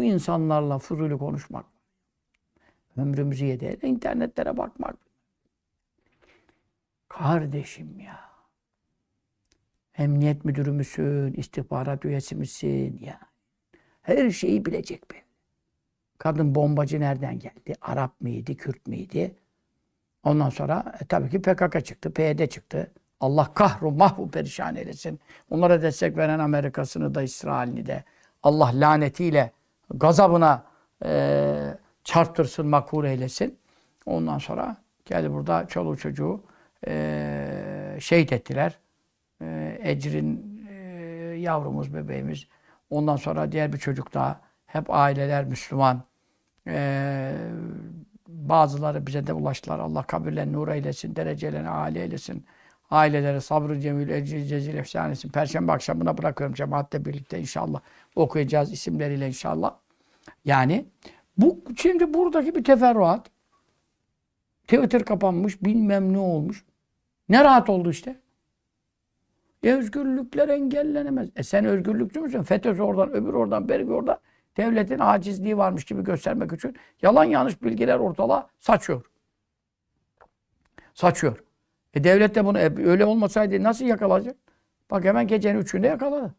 Bu insanlarla fuzuli konuşmak. Ömrümüzü yedi. internetlere bakmak. Kardeşim ya. Emniyet müdürü müsün? istihbarat üyesi misin? Ya. Her şeyi bilecek be. Kadın bombacı nereden geldi? Arap mıydı, Kürt müydü? Ondan sonra e, tabii ki PKK çıktı, PYD çıktı. Allah kahru mahvu perişan eylesin. Onlara destek veren Amerika'sını da İsrail'ini de Allah lanetiyle gazabına e, çarptırsın, makur eylesin. Ondan sonra geldi burada çoluğu çocuğu e, şehit ettiler. E, Ecrin e, yavrumuz, bebeğimiz. Ondan sonra diğer bir çocuk daha. Hep aileler Müslüman. E, bazıları bize de ulaştılar. Allah kabirlerini nur eylesin, derecelerini âli eylesin. Ailelere sabrı cemil, ecri cezil efsan etsin. Perşembe akşamına bırakıyorum cemaatle birlikte inşallah. Okuyacağız isimleriyle inşallah. Yani bu şimdi buradaki bir teferruat. Twitter kapanmış, bilmem ne olmuş. Ne rahat oldu işte. E özgürlükler engellenemez. E sen özgürlükçü müsün? FETÖ'sü oradan, öbür oradan, beri oradan. Devletin acizliği varmış gibi göstermek için yalan yanlış bilgiler ortalığa saçıyor. Saçıyor. E devlet de bunu e, öyle olmasaydı nasıl yakalayacak? Bak hemen gecenin üçünde yakaladı.